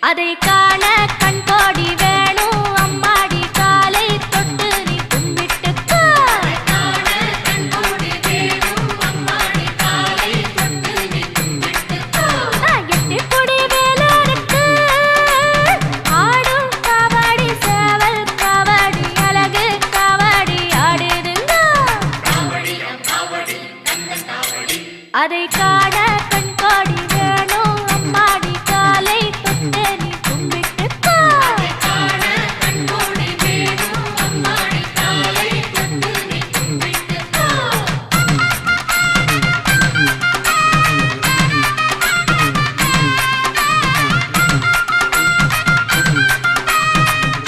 அதை காண கண்கோடி வேணும். அம்பாடி காலை தொட்டு நீ கும்பிட்டு எட்டி கொடி வேலருக்கு. ஆடும் கபடி சேவல் கபடி அழகு கபடி ஆடிருங்க அதை காண கண்கோடி